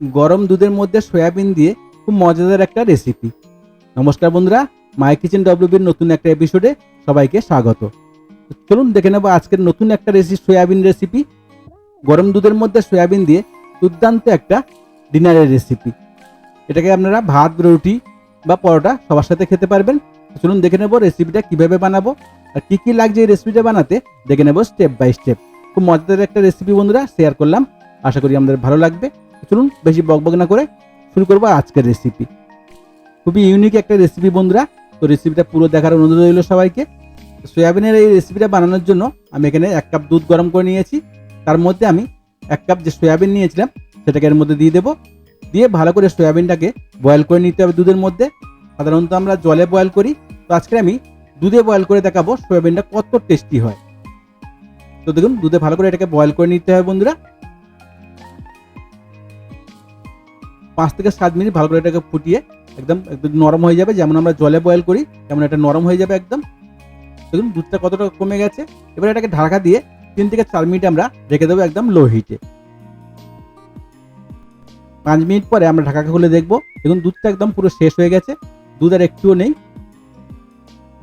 গরম দুধের মধ্যে সয়াবিন দিয়ে খুব মজাদার একটা রেসিপি নমস্কার বন্ধুরা মাই কিচেন ডব্লিউবির নতুন একটা এপিসোডে সবাইকে স্বাগত। চলুন দেখে নেব আজকের নতুন একটা রেসিপি সয়াবিন রেসিপি গরম দুধের মধ্যে সয়াবিন দিয়ে দুর্দান্ত একটা ডিনারের রেসিপি এটাকে আপনারা ভাত, রুটি বা পরোটা সবার সাথে খেতে পারবেন। চলুন দেখে নেব রেসিপিটা কীভাবে বানাবো আর কি কি লাগছে এই রেসিপিটা বানাতে। দেখে নেব স্টেপ বাই স্টেপ খুব মজাদার একটা রেসিপি বন্ধুরা শেয়ার করলাম। আশা করি আমাদের ভালো লাগবে। চলুন বেশি বকবক না করে শুরু করব আজকের রেসিপি খুবই ইউনিক একটা রেসিপি বন্ধুরা। তো রেসিপিটা পুরো দেখার অনুরোধ রইল সবাইকে। সয়াবিনের এই রেসিপিটা বানানোর জন্য আমি এখানে এক কাপ দুধ গরম করে নিয়েছি। তার মধ্যে আমি এক কাপ যে সয়াবিন নিয়েছিলাম, সেটাকে এর মধ্যে দিয়ে দেবো। দিয়ে ভালো করে সয়াবিনটাকে বয়েল করে নিতে হবে দুধের মধ্যে। সাধারণত আমরা জলে বয়েল করি। তো আজকে আমি দুধে বয়েল করে দেখাবো সয়াবিনটা কত টেস্টি হয়। তো দেখুন, দুধে ভালো করে এটাকে বয়েল করে নিতে হবে বন্ধুরা। পাঁচ থেকে সাত মিনিট ভালো করে এটাকে ফুটিয়ে একদম একদম নরম হয়ে যাবে, যেমন আমরা জলে বয়েল করি, তেমন এটা নরম হয়ে যাবে একদম। দেখুন, দুধটা কতটা কমে গেছে। এবার এটাকে ঢাকা দিয়ে তিন থেকে চার মিনিট আমরা রেখে দেবো একদম লো হিটে পাঁচ মিনিট পরে আমরা ঢাকাকে খুলে দেখব। দেখুন, দুধটা একদম পুরো শেষ হয়ে গেছে। দুধ আর একটুও নেই।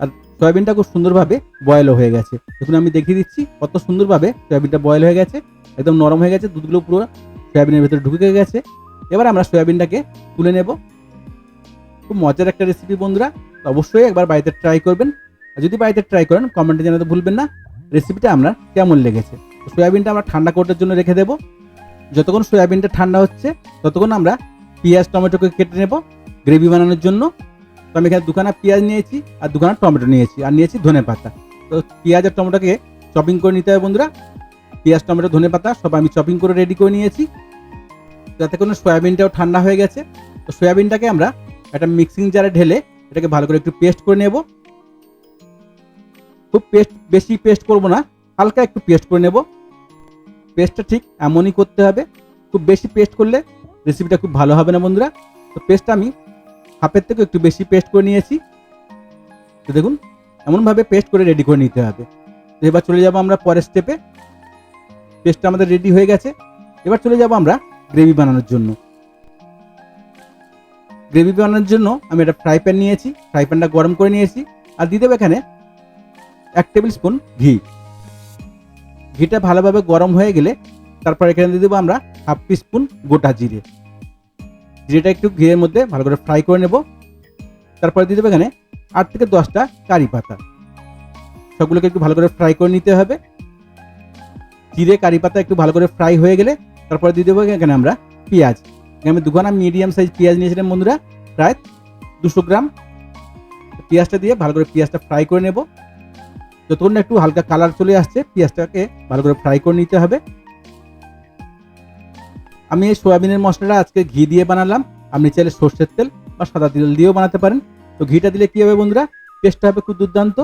আর সয়াবিনটা খুব সুন্দরভাবে বয়েলও হয়ে গেছে। দেখুন, আমি দেখিয়ে দিচ্ছি কত সুন্দরভাবে সয়াবিনটা বয়েল হয়ে গেছে। একদম নরম হয়ে গেছে, দুধগুলো পুরো সয়াবিনের ভেতরে ঢুকে গেছে। এবার আমরা সয়াবিনটাকে তুলে নেব। খুব মজার একটা রেসিপি বন্ধুরা অবশ্যই একবার বাড়িতে ট্রাই করবেন। আর যদি বাড়িতে ট্রাই করেন কমেন্টে জানাতে ভুলবেন না। রেসিপিটা আমরা কেমন লেগেছে? সয়াবিনটা আমরা ঠান্ডা করার জন্য রেখে দেবো। যতক্ষণ সয়াবিনটা ঠান্ডা হচ্ছে, ততক্ষণ আমরা পেঁয়াজ, টমেটোকে কেটে নেব গ্রেভি বানানোর জন্য। তো আমি এখানে দুখানা পেঁয়াজ নিয়েছি আর দুখানা টমেটো নিয়েছি, আর নিয়েছি ধনে পাতা। তো পেঁয়াজ আর টমেটোকে চপিং করে নিতে হবে বন্ধুরা। পেঁয়াজ, টমেটো, ধনে পাতা সব আমি চপিং করে রেডি করে নিয়েছি। যাতে কোনো সয়াবিনটাও ঠান্ডা হয়ে গেছে। তো সয়াবিনটাকে আমরা একটা মিক্সিং জারে ঢেলে এটাকে ভালো করে একটু পেস্ট করে নেব। খুব পেস্ট বেশি পেস্ট করব না, হালকা একটু পেস্ট করে নেব। পেস্টটা ঠিক এমনই করতে হবে। খুব বেশি পেস্ট করলে রেসিপিটা খুব ভালো হবে না বন্ধুরা। তো পেস্টটা আমি হাফের থেকে একটু বেশি পেস্ট করে নিয়েছি। তো দেখুন, এমনভাবে পেস্ট করে রেডি করে নিতে হবে। তো এবার চলে যাব আমরা পরের স্টেপে পেস্টটা আমাদের রেডি হয়ে গেছে। এবার চলে যাব আমরা গ্রেভি বানানোর জন্য। গ্রেভি বানানোর জন্য আমি একটা ফ্রাই প্যান নিয়েছি, ফ্রাই প্যানটা গরম করে নিয়েছি, আর দিয়ে দেবো এখানে এক টেবিল স্পুন ঘি। ঘিটা ভালোভাবে গরম হয়ে গেলে তারপর এখানে দিয়ে দেবো আমরা হাফ স্পুন গোটা জিরে। জিরেটা একটু ঘিয়ের মধ্যে ভালো করে ফ্রাই করে নেব। তারপরে দিয়ে দেবো এখানে আট থেকে দশটা কারি পাতা। সবগুলোকে একটু ভালো করে ফ্রাই করে নিতে হবে। জিরে কারি পাতা একটু ভালো করে ফ্রাই হয়ে গেলে তারপরে দিয়ে দেবো এখানে আমরা পেঁয়াজ। এখানে আমি দুখানা মিডিয়াম সাইজ পেঁয়াজ নিয়েছিলাম বন্ধুরা, প্রায় দুশো গ্রাম। পেঁয়াজটা দিয়ে ভালো করে পেঁয়াজটা ফ্রাই করে নেব। যতক্ষণ একটু হালকা কালার চলে আসছে, পেঁয়াজটাকে ভালো করে ফ্রাই করে নিতে হবে। আমি এই সোয়াবিনের মশলাটা আজকে ঘি দিয়ে বানালাম। আপনি চাইলে সর্ষের তেল বা সাদা তেল দিয়েও বানাতে পারেন। তো ঘিটা দিলে কী হবে বন্ধুরা? টেস্টটা হবে খুব দুর্দান্ত।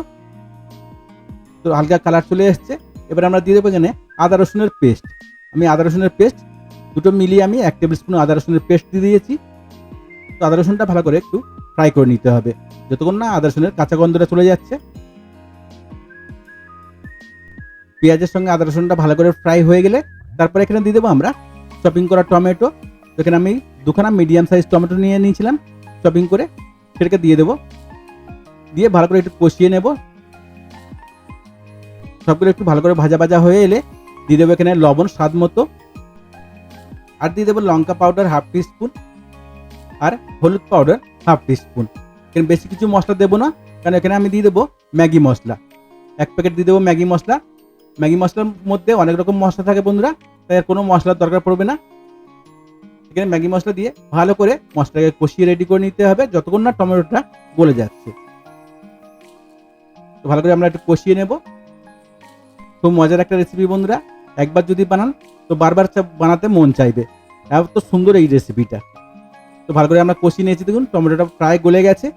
তো হালকা কালার চলে এসছে। এবার আমরা দিয়ে দেবো এখানে আদা রসুনের পেস্ট আমি আদা রসুনের পেস্ট, দুটো মিলিয়ে আমি এক টেবিল স্পুন আদা রসুনের পেস্ট দিয়ে দিয়েছি। তো আদা রসুনটা ভালো করে একটু ফ্রাই করে নিতে হবে। যতক্ষণ না আদা রসুনের কাঁচা গন্ধটা চলে যাচ্ছে। পেঁয়াজের সঙ্গে আদা রসুনটা ভালো করে ফ্রাই হয়ে গেলে তারপরে এখানে দিয়ে দেবো আমরা চপিং করা টমেটো এখানে আমি দুখানা মিডিয়াম সাইজ টমেটো নিয়ে নিয়েছিলাম। চপিং করে সেটাকে দিয়ে দেবো। দিয়ে ভালো করে একটু কষিয়ে নেব। সবগুলো একটু ভালো করে ভাজা ভাজা হয়ে এলে দিয়ে দেবো এখানে লবণ, স্বাদ মতো। আর দিয়ে দেবো লঙ্কা পাউডার হাফ টি স্পুন আর হলুদ পাউডার হাফ টি স্পুন এখানে বেশি কিছু মশলা দেবো না, কারণ এখানে আমি দিয়ে দেবো ম্যাগি মশলা। এক প্যাকেট দিয়ে দেবো ম্যাগি মশলা। ম্যাগি মশলার মধ্যে অনেক রকম মশলা থাকে বন্ধুরা, তাই আর কোনো মশলার দরকার পড়বে না। এখানে ম্যাগি মশলা দিয়ে ভালো করে মশলাকে কষিয়ে রেডি করে নিতে হবে, যতক্ষণ না টমেটোটা গলে যাচ্ছে। তো ভালো করে আমরা একটু কষিয়ে নেব। খুব মজার একটা রেসিপি বন্ধুরা। একবার যদি বানান, তো বারবার বানাতে মন চাইবে। এত সুন্দর এই রেসিপিটা তো ভালো করে আমরা কষিয়ে নিয়েছি, দেখুন, টমেটোটা প্রায় গলে গেছে।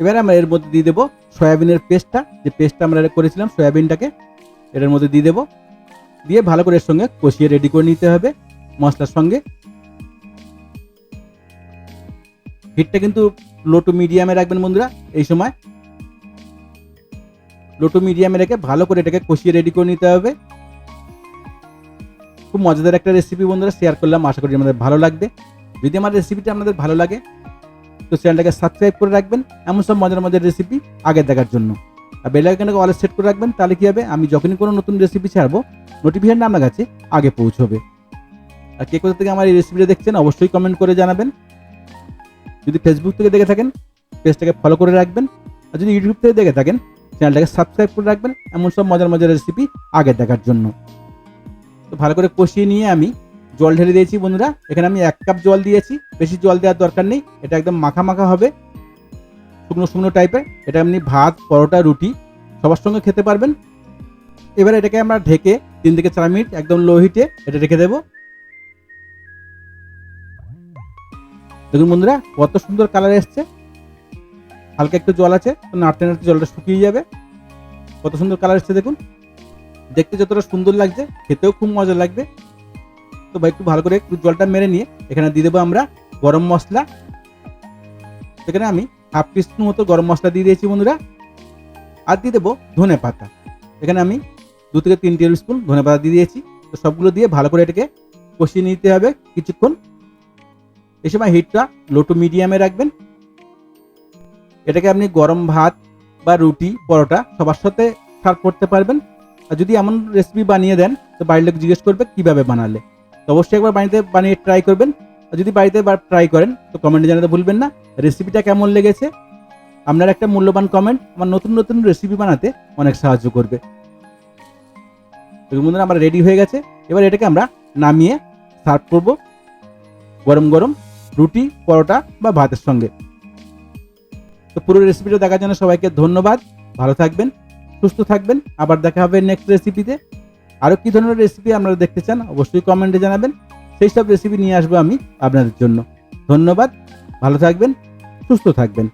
এবারে আমরা এর মধ্যে দিয়ে দেবো সয়াবিনের পেস্টটা। যে পেস্টটা আমরা করেছিলাম, সয়াবিনটাকে, এটার মধ্যে দিয়ে দেবো। দিয়ে ভালো করে এর সঙ্গে কষিয়ে রেডি করে নিতে হবে মশলার সঙ্গে। হিটটা কিন্তু লো টু মিডিয়ামে রাখবেন বন্ধুরা, এই সময়। লো টু মিডিয়ামে রেখে ভালো করে এটাকে কষিয়ে রেডি করে নিতে হবে। খুব মজাদার একটা রেসিপি বন্ধুরা শেয়ার করলাম, আশা করি আমাদের ভালো লাগবে। যদি আমার রেসিপিটা আপনাদের ভালো লাগে, তো চ্যানেলটাকে সাবস্ক্রাইব করে রাখবেন। এমন সব মজার মজার রেসিপি আগে দেখার জন্য। আর বেল আইকনটাকে অলে সেট করে রাখবেন, তাহলে কী হবে? আমি যখনই কোনো নতুন রেসিপি ছাড়বো নোটিফিকেশন আপনার কাছে আগে পৌঁছবে। আর কে কোথা থেকে আমার এই রেসিপিটা দেখছেন, অবশ্যই কমেন্ট করে জানাবেন। যদি ফেসবুক থেকে দেখে থাকেন পেজটাকে ফলো করে রাখবেন। আর যদি ইউটিউব থেকে দেখে থাকেন চ্যানেলটাকে সাবস্ক্রাইব করে রাখবেন। এমন সব মজার মজার রেসিপি আগে দেখার জন্য। তো ভালো করে কষিয়ে নিয়ে আমি জল ঢেলে দিয়েছি বন্ধুরা। এখানে আমি এক কাপ জল দিয়েছি। বেশি জল দেওয়ার দরকার নেই। এটা একদম মাখা মাখা হবে। শুকনো শুকনো টাইপের এটা এমনি ভাত, পরোটা, রুটি, সবার সঙ্গে খেতে পারবেন। এবার এটাকে আমরা ঢেকে তিন থেকে চার মিনিট একদম লো হিটে এটা রেখে দেবো। দেখুন বন্ধুরা, কত সুন্দর কালার এসছে। হালকা একটু জল আছে নাড়তে নাড়তে জলটা শুকিয়ে যাবে। কত সুন্দর কালার এসছে দেখুন। দেখতে যতটা সুন্দর লাগছে, খেতেও খুব মজা লাগবে। তো ভাই, একটু ভালো করে একটু জলটা মেরে নিয়ে এখানে দিয়ে দেবো আমরা গরম মশলা। এখানে আমি হাফ টিস্পুন মতো গরম মশলা দিয়ে দিয়েছি বন্ধুরা। আর দিয়ে দেবো ধনে পাতা। এখানে আমি দু থেকে তিন টেবিল স্পুন ধনে পাতা দিয়ে দিয়েছি। তো সবগুলো দিয়ে ভালো করে এটাকে কষিয়ে নিতে হবে কিছুক্ষণ। এই সময় হিটটা লো টু মিডিয়ামে রাখবেন। এটাকে আপনি গরম ভাত বা রুটি, পরোটা সবার সাথে সার্ভ করতে পারবেন। আর যদি এমন রেসিপি বানিয়ে দেন, তো বাড়ির লোক জিজ্ঞেস করবে কীভাবে বানালে। তো অবশ্যই একবার বাড়িতে বানিয়ে ট্রাই করবেন। আর যদি বাড়িতে ট্রাই করেন, তো কমেন্টে জানাতে ভুলবেন না। রেসিপিটা কেমন লেগেছে? আপনার একটা মূল্যবান কমেন্ট আমার নতুন নতুন রেসিপি বানাতে অনেক সাহায্য করবে। বন্ধুরা, আমার রেডি হয়ে গেছে। এবার এটাকে আমরা নামিয়ে সার্ভ করব। গরম গরম রুটি, পরোটা বা ভাতের সঙ্গে। তো পুরো রেসিপিটা দেখার জন্য সবাইকে ধন্যবাদ। ভালো থাকবেন। সুস্থ থাকবেন। আবার দেখা হবে নেক্সট রেসিপিতে আরও কী ধরনের রেসিপি আপনারা দেখতে চান, অবশ্যই কমেন্টে জানাবেন। সেই সব রেসিপি নিয়ে আসব আমি আপনাদের জন্য। ধন্যবাদ, ভালো থাকবেন, সুস্থ থাকবেন।